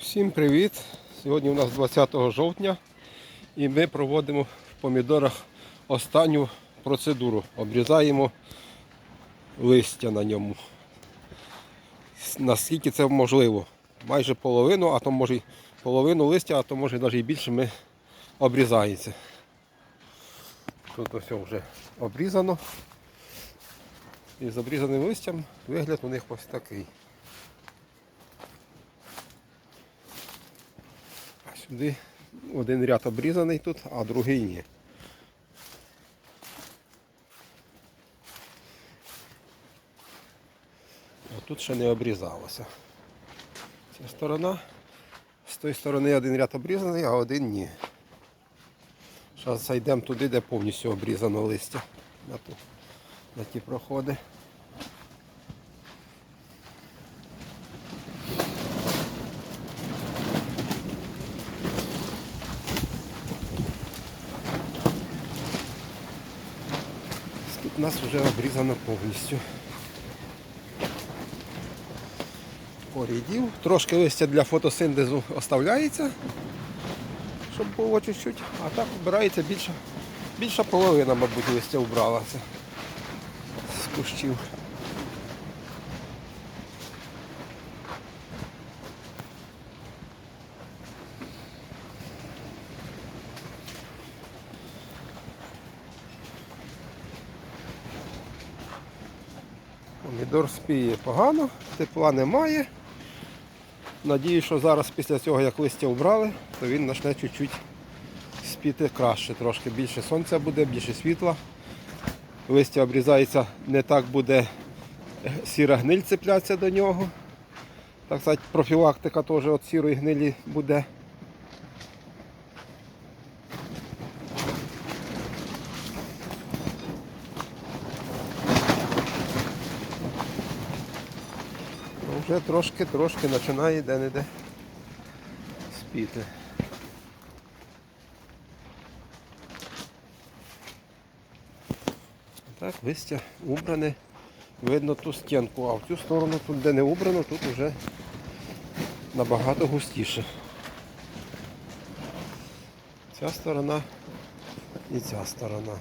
Всім привіт! Сьогодні у нас 20 жовтня і ми проводимо в помідорах останню процедуру. Обрізаємо листя на ньому. Наскільки це можливо. Майже половину, а то може половину листя, а то може навіть і більше ми обрізається. Тут ось вже обрізано. І з обрізаним листям вигляд у них ось такий. Сюди один ряд обрізаний тут, а другий ні. А тут ще не обрізалося. Ця сторона. З тої сторони один ряд обрізаний, а один ні. Зараз зайдемо туди, де повністю обрізано листя. На, ту, на ті проходи. Тут у нас вже обрізано повністю. Порідів. Трошки листя для фотосинтезу оставляється, щоб було чуть-чуть, а так обирається більша, більша половина, мабуть, листя вбралася з кущів. Помідор спіє погано, тепла немає. Надію, що зараз після цього, як листя вбрали, то він почне чуть-чуть спіти краще, трошки більше сонця буде, більше світла. Листя обрізається, не так буде сіра гниль цеплятися до нього. Так сказати, профілактика теж від сірої гнилі буде. Вже трошки-трошки починає де-не-де спіти. Так, листя убране. Видно ту стінку, а в цю сторону, тут де не убрано, тут вже набагато густіше. Ця сторона і ця сторона.